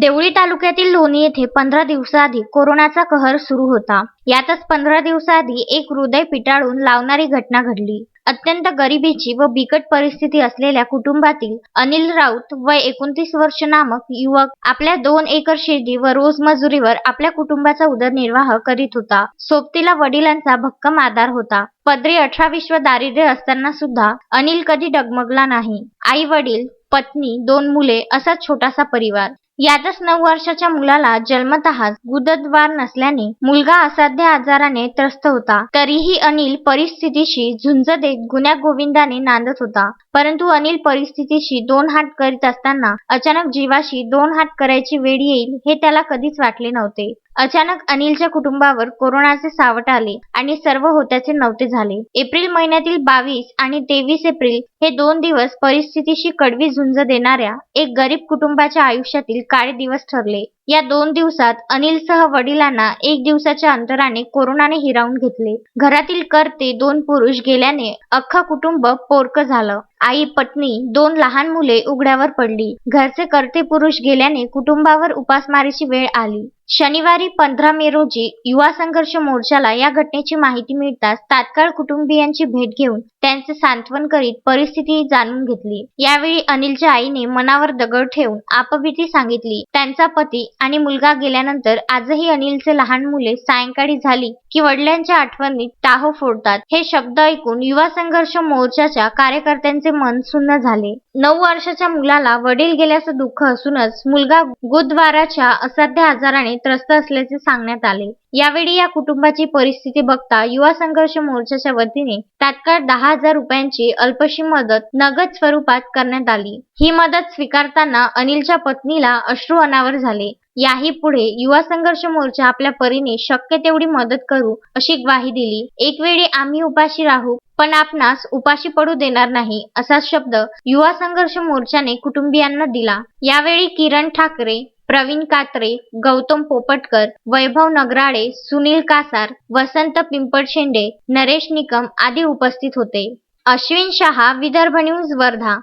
देवळी तालुक्यातील लोणी येथे पंधरा दिवसाआधी कोरोनाचा कहर सुरू होता. यातच पंधरा दिवसाआधी एक हृदय पिटाळून लावणारी घटना घडली. अत्यंत गरिबीची व बिकट परिस्थिती असलेल्या कुटुंबातील अनिल राऊत वय एकोणतीस वर्ष नामक युवक आपल्या दोन एकर शेती व रोजमजुरीवर आपल्या कुटुंबाचा उदरनिर्वाह करीत होता. सोबतीला वडिलांचा भक्कम आधार होता. पदरी अठरा विश्व दारिद्र्य असताना सुद्धा अनिल कधी डगमगला नाही. आई वडील पत्नी दोन मुले असा छोटासा परिवार. यातच नऊ वर्षाच्या मुलाला जन्मतःच गुदद्वार नसल्याने मुलगा असाध्य आजाराने त्रस्त होता. तरीही अनिल परिस्थितीशी झुंज देत गुण्या गोविंदाने नांदत होता. परंतु अनिल परिस्थितीशी दोन हात करीत असताना अचानक जीवाशी दोन हात करायची वेळ येईल हे त्याला कधीच वाटले नव्हते. अचानक अनिलच्या कुटुंबावर कोरोनाचे सावट आले आणि सर्व होत्याचे नव्हते झाले. एप्रिल महिन्यातील बावीस आणि तेवीस एप्रिल हे दोन दिवस परिस्थितीशी कडवी झुंज देणाऱ्या एक गरीब कुटुंबाच्या आयुष्यातील काळे दिवस ठरले. या दोन दिवसात अनिलसह वडिलांना एक दिवसाच्या अंतराने कोरोनाने हिरावून घेतले. घरातील करते दोन पुरुष गेल्याने अख्खा कुटुंब पोरकं झालं. आई पत्नी दोन लहान मुले उघड्यावर पडली. घरचे करते पुरुष गेल्याने कुटुंबावर उपासमारीची वेळ आली. शनिवारी पंधरा मे रोजी युवा संघर्ष मोर्चाला या घटनेची माहिती मिळताच तात्काळ कुटुंबियांची भेट घेऊन त्यांचे सांत्वन करीत परिस्थिती जाणून घेतली. यावेळी अनिलच्या आईने मनावर दगड ठेवून आपबीती सांगितली. त्यांचा पती आणि मुलगा गेल्यानंतर आजही अनिलचे लहान मुले सायंकाळी झाली की वडिलांच्या आठवणीत टाहो फोडतात. हे शब्द ऐकून युवा संघर्ष मोर्चाच्या कार्यकर्त्यांचे मन सुन्न झाले. नऊ वर्षाच्या मुलाला वडील गेल्याचं दुःख असूनच मुलगा गुदद्वाराच्या असाध्य आजाराने त्रस्त असल्याचे सांगण्यात आले. यावेळी या कुटुंबाची परिस्थिती बघता युवा संघर्ष मोर्चाच्या वतीने तात्काळ दहा हजार रुपयांची अल्पशी मदत नगद स्वरूपात करण्यात आली. ही मदत स्वीकारताना अनिलच्या पत्नीला अश्रू अनावर झाले. याही पुढे युवा संघर्ष मोर्चा आपल्या परीने शक्य तेवढी मदत करू अशी ग्वाही दिली. एक वेळी आम्ही उपाशी राहू पण आपणास उपाशी पडू देणार नाही असा शब्द युवा संघर्ष मोर्चाने कुटुंबियांना दिला. यावेळी किरण ठाकरे प्रवीण कात्रे गौतम पोपटकर वैभव नगराळे सुनील कासार वसंत पिंपळशेंडे नरेश निकम आदी उपस्थित होते. अश्विन शहा विदर्भ न्यूज वर्धा.